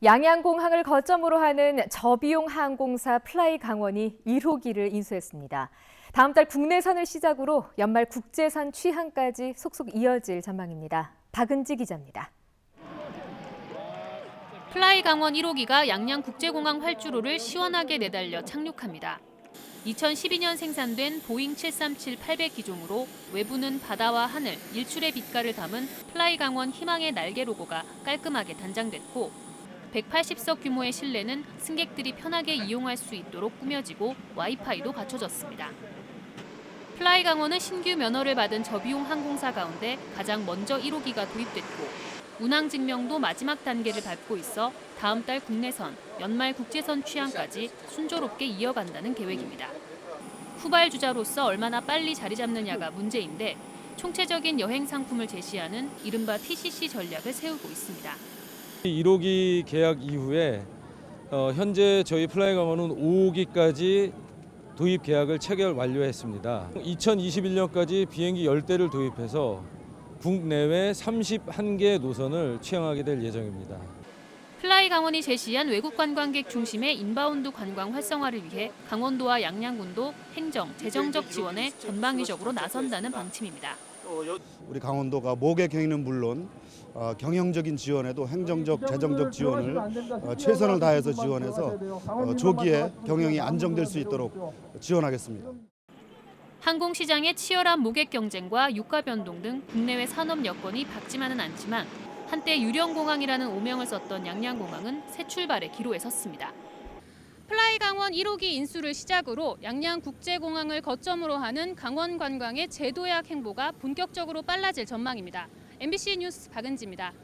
양양공항을 거점으로 하는 저비용 항공사 플라이 강원이 1호기를 인수했습니다. 다음 달 국내선을 시작으로 연말 국제선 취항까지 속속 이어질 전망입니다. 박은지 기자입니다. 플라이 강원 1호기가 양양국제공항 활주로를 시원하게 내달려 착륙합니다. 2012년 생산된 보잉 737-800 기종으로 외부는 바다와 하늘, 일출의 빛깔을 담은 플라이 강원 희망의 날개 로고가 깔끔하게 단장됐고 180석 규모의 실내는 승객들이 편하게 이용할 수 있도록 꾸며지고 와이파이도 갖춰졌습니다. 플라이 강원은 신규 면허를 받은 저비용 항공사 가운데 가장 먼저 1호기가 도입됐고 운항 증명도 마지막 단계를 밟고 있어 다음 달 국내선, 연말 국제선 취항까지 순조롭게 이어간다는 계획입니다. 후발 주자로서 얼마나 빨리 자리 잡느냐가 문제인데 총체적인 여행 상품을 제시하는 이른바 TCC 전략을 세우고 있습니다. 1호기 계약 이후에 어, 현재 저희 플라이 강원은 5호기까지 도입 계약을 체결 완료했습니다. 2021년까지 비행기 10대를 도입해서 국내외 31개 노선을 취항하게 될 예정입니다. 플라이 강원이 제시한 외국 관광객 중심의 인바운드 관광 활성화를 위해 강원도와 양양군도 행정, 재정적 지원에 전방위적으로 나선다는 방침입니다. 우리 강원도가 목의 경위는 물론 어, 경영적인 지원에도 행정적, 재정적 지원을 어, 최선을 다해서 지원해서 어, 조기에 경영이 안정될 수 있도록 지원하겠습니다. 항공 시장의 치열한 모객 경쟁과 유가 변동 등 국내외 산업 여건이 밝지만은 않지만 한때 유령공항이라는 오명을 썼던 양양공항은 새 출발의 기로에 섰습니다. 플라이 강원 1호기 인수를 시작으로 양양국제공항을 거점으로 하는 강원 관광의 재도약 행보가 본격적으로 빨라질 전망입니다. MBC 뉴스 박은지입니다.